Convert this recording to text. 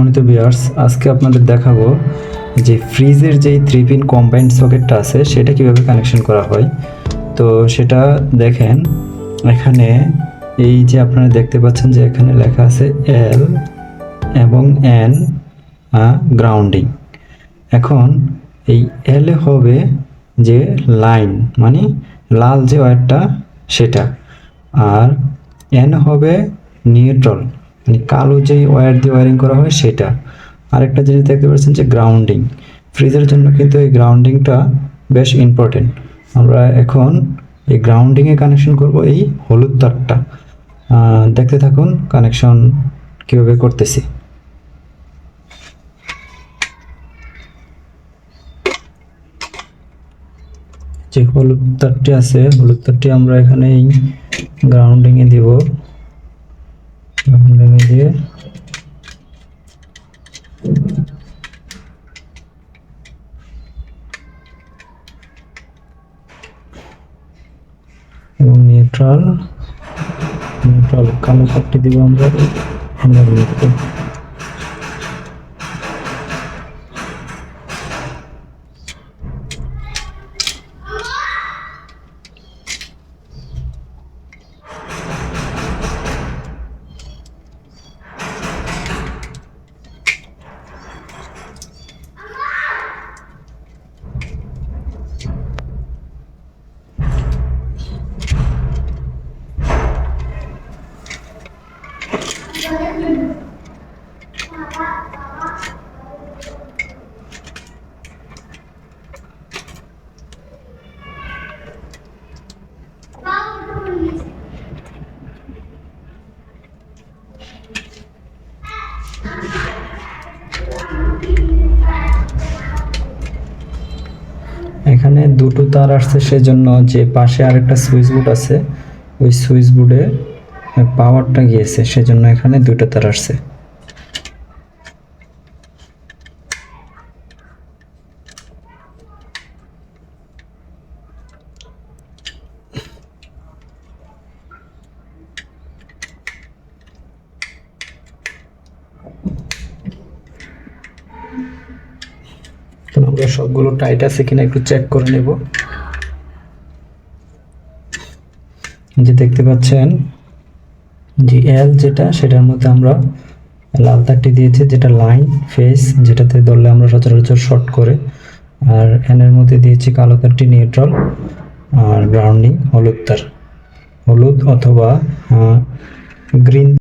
সম্মানিত বিয়ার্স আজকে আপনাদের দেখাবো যে ফ্রিজের যেই থ্রি পিন কম্বাইন্ড সকেটটা আছে, সেটা কীভাবে কানেকশন করা হয়। তো সেটা দেখেন, এখানে এই যে আপনারা দেখতে পাচ্ছেন যে এখানে লেখা আছে এল এবং এন গ্রাউন্ডিং এখন এই এল হবে যে লাইন মানে লাল যে ওয়ারটা সেটা। আর এন হবে নিউট্রাল মানে কালো যে ওয়্যার দিয়ে ওয়ারিং করা হয় সেটা। আরেকটা জিনিস দেখতে পাচ্ছেন যে গ্রাউন্ডিং ফ্রিজের জন্য কিন্তু এই গ্রাউন্ডিংটা বেশ ইম্পর্টেন্ট আমরা এখন এই গ্রাউন্ডিংয়ে কানেকশন করব এই হলুদ তারটা। দেখতে থাকুন কানেকশন কীভাবে করতেছি। যে হলুদ তারটি আছে, হলুদ তারটি আমরা এখানে এই গ্রাউন্ডিংয়ে দিব। নিউট্রাল নিউট্রাল কালো তারটি দিব আমরা আমরা এখানে দুটো তার আসছে সেজন্য যে পাশে আরেকটা সুইচ বোর্ড আছে, ওই সুইচ বোর্ডে পাওয়ারটা গিয়েছে, সেজন্য এখানে দুটো তার আসছে। আমরা সবগুলো টাইট আছে কিনা একটু চেক করে নেব। যে দেখতে পাচ্ছেন, যে এল যেটা, সেটার মধ্যে আমরা লাল তারটি দিয়েছি, যেটা লাইন ফেস যেটাতে ধরলে আমরা সচরাচর শর্ট করে। আর এন এর মধ্যে দিয়েছি কালো তারটি নিউট্রাল আর গ্রাউন্ডিং হলুদ তার হলুদ অথবা গ্রিন